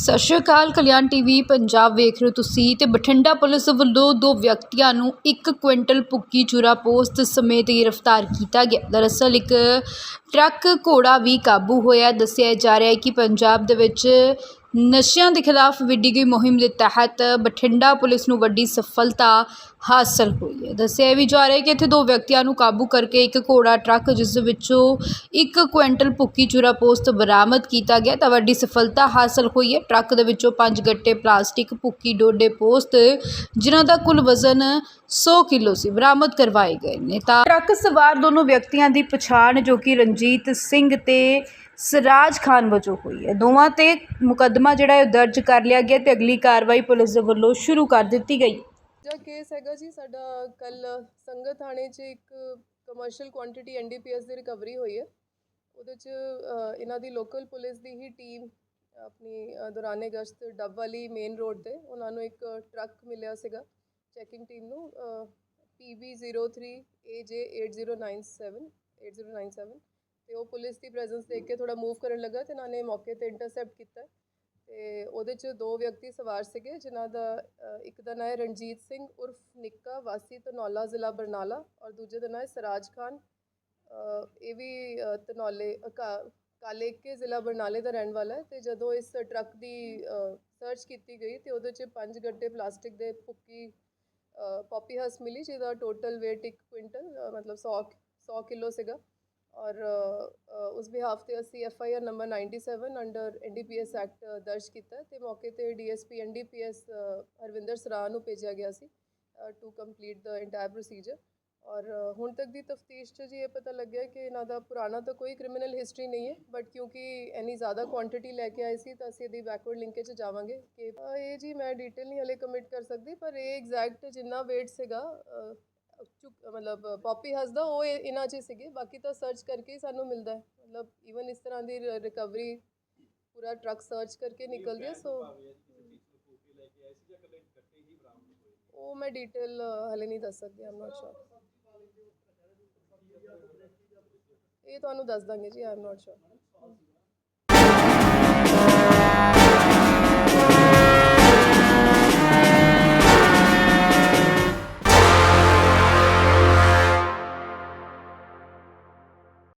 ਸਤਿ ਸ਼੍ਰੀ ਅਕਾਲ, ਕਲਿਆਣ ਟੀਵੀ, ਪੰਜਾਬ ਵੇਖ ਰਹੇ ਹੋ ਤੁਸੀਂ ਤੇ ਬਠਿੰਡਾ ਪੁਲਿਸ ਵੱਲੋਂ ਦੋ ਵਿਅਕਤੀਆਂ ਨੂੰ ਇੱਕ ਕੁਇੰਟਲ ਭੁੱਕੀ ਚੂਰਾ ਪੋਸਤ ਸਮੇਤ ਗ੍ਰਿਫਤਾਰ ਕੀਤਾ ਗਿਆ। ਦਰਅਸਲ ਇੱਕ ਟਰੱਕ ਘੋੜਾ ਵੀ ਕਾਬੂ ਹੋਇਆ। ਦੱਸਿਆ ਜਾ ਰਿਹਾ ਹੈ ਕਿ ਪੰਜਾਬ ਦੇ ਵਿੱਚ ਨਸ਼ਿਆਂ ਦੇ ਖਿਲਾਫ ਵਿੱਢੀ ਗਈ ਮੁਹਿੰਮ ਦੇ ਤਹਿਤ ਬਠਿੰਡਾ ਪੁਲਿਸ ਨੂੰ ਵੱਡੀ ਸਫਲਤਾ ਹਾਸਲ ਹੋਈ ਹੈ। ਦੱਸਿਆ ਵੀ ਜਾ ਰਿਹਾ ਹੈ ਕਿ ਇੱਥੇ ਦੋ ਵਿਅਕਤੀਆਂ ਨੂੰ ਕਾਬੂ ਕਰਕੇ ਇੱਕ ਘੋੜਾ ਟਰੱਕ, ਜਿਸ ਵਿੱਚੋਂ ਇੱਕ ਕੁਇੰਟਲ ਭੁੱਕੀ ਚੂਰਾ ਪੋਸਟ ਬਰਾਮਦ ਕੀਤਾ ਗਿਆ, ਤਾਂ ਵੱਡੀ ਸਫਲਤਾ ਹਾਸਲ ਹੋਈ ਹੈ। ਟਰੱਕ ਦੇ ਵਿੱਚੋਂ ਪੰਜ ਗੱਟੇ ਪਲਾਸਟਿਕ ਭੁੱਕੀ ਡੋਡੇ ਪੋਸਟ ਜਿਨ੍ਹਾਂ ਦਾ ਕੁੱਲ ਵਜ਼ਨ 100 ਕਿਲੋ ਸੀ, ਬਰਾਮਦ ਕਰਵਾਏ ਗਏ ਨੇ। ਤਾਂ ਟਰੱਕ ਸਵਾਰ ਦੋਨੋਂ ਵਿਅਕਤੀਆਂ ਦੀ ਪਛਾਣ, ਜੋ ਕਿ ਰਣਜੀਤ ਸਿੰਘ ਤੇ ਸਰਾਜ ਖਾਨ ਵਜੋਂ ਹੋਈ ਹੈ। ਦੋਵਾਂ ਤੇ ਮੁਕੱਦਮਾ ਜਿਹੜਾ ਹੈ ਉਹ ਦਰਜ ਕਰ ਲਿਆ ਗਿਆ ਤੇ ਅਗਲੀ ਕਾਰਵਾਈ ਪੁਲਿਸ ਦੇ ਵੱਲੋਂ ਸ਼ੁਰੂ ਕਰ ਦਿੱਤੀ ਗਈ। ਜਿਹੜਾ ਕੇਸ ਹੈਗਾ ਜੀ, ਸਾਡਾ ਕੱਲ ਸੰਗਤ ਥਾਣੇ 'ਚ ਇੱਕ ਕਮਰਸ਼ੀਅਲ ਕੁਆਂਟੀਟੀ ਐਨਡੀਪੀਐਸ ਦੀ ਰਿਕਵਰੀ ਹੋਈ ਹੈ। ਉਹਦੇ 'ਚ ਇਹਨਾਂ ਦੀ ਲੋਕਲ ਪੁਲਿਸ ਦੀ ਹੀ ਟੀਮ ਆਪਣੀ ਦੌਰਾਨੇ ਗਸ਼ਤ ਡੱਬ ਵਾਲੀ ਮੇਨ ਰੋਡ ਤੇ। ਉਹਨਾਂ ਨੂੰ ਇੱਕ ਟਰੱਕ ਮਿਲਿਆ ਸੀਗਾ ਚੈਕਿੰਗ ਟੀਮ ਨੂੰ PB03AJ8097 8097 ਤੇ ਉਹ ਪੁਲਿਸ ਦੀ ਪ੍ਰੈਜ਼ੈਂਸ ਦੇਖ ਕੇ ਥੋੜਾ ਮੂਵ ਕਰਨ ਲੱਗਾ ਤੇ ਇਹਨਾਂ ਨੇ ਮੌਕੇ ਤੇ ਇੰਟਰਸੈਪਟ ਕੀਤਾ। ਤੇ ਉਹਦੇ ਚ ਦੋ ਵਿਅਕਤੀ ਸਵਾਰ ਸੀਗੇ, ਜਿਨ੍ਹਾਂ ਦਾ ਇੱਕ ਦਾ ਨਾਮ ਹੈ ਰਣਜੀਤ ਸਿੰਘ ਉਰਫ ਨਿੱਕਾ, ਵਾਸੀ ਤਨੌਲਾ ਜ਼ਿਲ੍ਹਾ ਬਰਨਾਲਾ ਔਰ ਦੂਜੇ ਦਾ ਨਾਮ ਹੈ ਸਰਾਜ ਖਾਨ। ਇਹ ਵੀ ਤਨੌਲੇ ਕਾ- ਕਾਲੇਕੇ ਜ਼ਿਲ੍ਹਾ ਬਰਨਾਲੇ ਦਾ ਰਹਿਣ ਵਾਲਾ ਹੈ ਤੇ ਜਦੋਂ ਇਸ ਟਰੱਕ ਦੀ ਸਰਚ ਕੀਤੀ ਗਈ ਤੇ ਉਹਦੇ ਚ ਪੰਜ ਗੱਡੇ ਪਲਾਸਟਿਕ ਦੇ ਭੁੱਕੀ ਪੌਪੀ ਹਸ ਮਿਲੀ ਜਿਹਦਾ ਟੋਟਲ weight 1 ਕੁਇੰਟਲ ਮਤਲਬ 100 100 ਕਿਲੋ ਸੀਗਾ। ਔਰ ਉਸ ਬਿਹਾਫ ਤੇ ਅਸੀਂ F I R number 97 under N D P S act ਦਰਜ ਕੀਤਾ ਹੈ ਤੇ ਮੌਕੇ ਤੇ D S P N D P S Harvinder ਸਰਾਹ ਨੂੰ ਭੇਜਿਆ ਗਿਆ ਸੀ to complete the entire procedure ਔਰ, ਹੁਣ ਤੱਕ ਦੀ ਤਫਤੀਸ਼ 'ਚ ਜੀ ਇਹ ਪਤਾ ਲੱਗਿਆ ਕਿ ਇਹਨਾਂ ਦਾ ਪੁਰਾਣਾ ਤਾਂ ਕੋਈ ਕ੍ਰਿਮੀਨਲ ਹਿਸਟਰੀ ਨਹੀਂ ਹੈ ਬਟ ਕਿਉਂਕਿ ਇੰਨੀ ਜ਼ਿਆਦਾ ਕੁਆਂਟੀਟੀ ਲੈ ਕੇ ਆਏ ਸੀ ਤਾਂ ਅਸੀਂ ਇਹਦੀ ਬੈਕਵਰਡ ਲਿੰਕੇਜ 'ਚ ਜਾਵਾਂਗੇ ਕਿ ਇਹ ਜੀ ਮੈਂ ਡੀਟੇਲ ਨਹੀਂ ਹਲੇ ਕਮਿਟ ਕਰ ਸਕਦੀ, ਪਰ ਇਹ ਐਗਜ਼ੈਕਟ ਜਿੰਨਾ weight ਸੀਗਾ ਮਤਲਬ, ਪੌਪੀ ਹੱਸਦਾ, ਉਹ ਇਹ- ਇਹਨਾਂ 'ਚ ਹੀ ਸੀਗੇ। ਬਾਕੀ ਤਾਂ ਸਰਚ ਕਰਕੇ ਹੀ ਸਾਨੂੰ ਮਿਲਦਾ ਹੈ। ਮਤਲਬ ਈਵਨ ਇਸ ਤਰ੍ਹਾਂ ਦੀ ਰਿਕਵਰੀ ਪੂਰਾ ਟਰੱਕ ਸਰਚ ਕਰਕੇ ਨਿਕਲਦੀ ਹੈ ਸੋ ਉਹ ਮੈਂ ਡਿਟੇਲ ਹਲੇ ਨਹੀਂ ਦੱਸ ਸਕਦੀ ਆਮ ਨਾਟ ਸ਼ੋਰ ਇਹ ਤੁਹਾਨੂੰ ਦੱਸ ਦਾਂਗੇ ਜੀ ਆਮ ਨਾਟ ਸ਼ੋਰ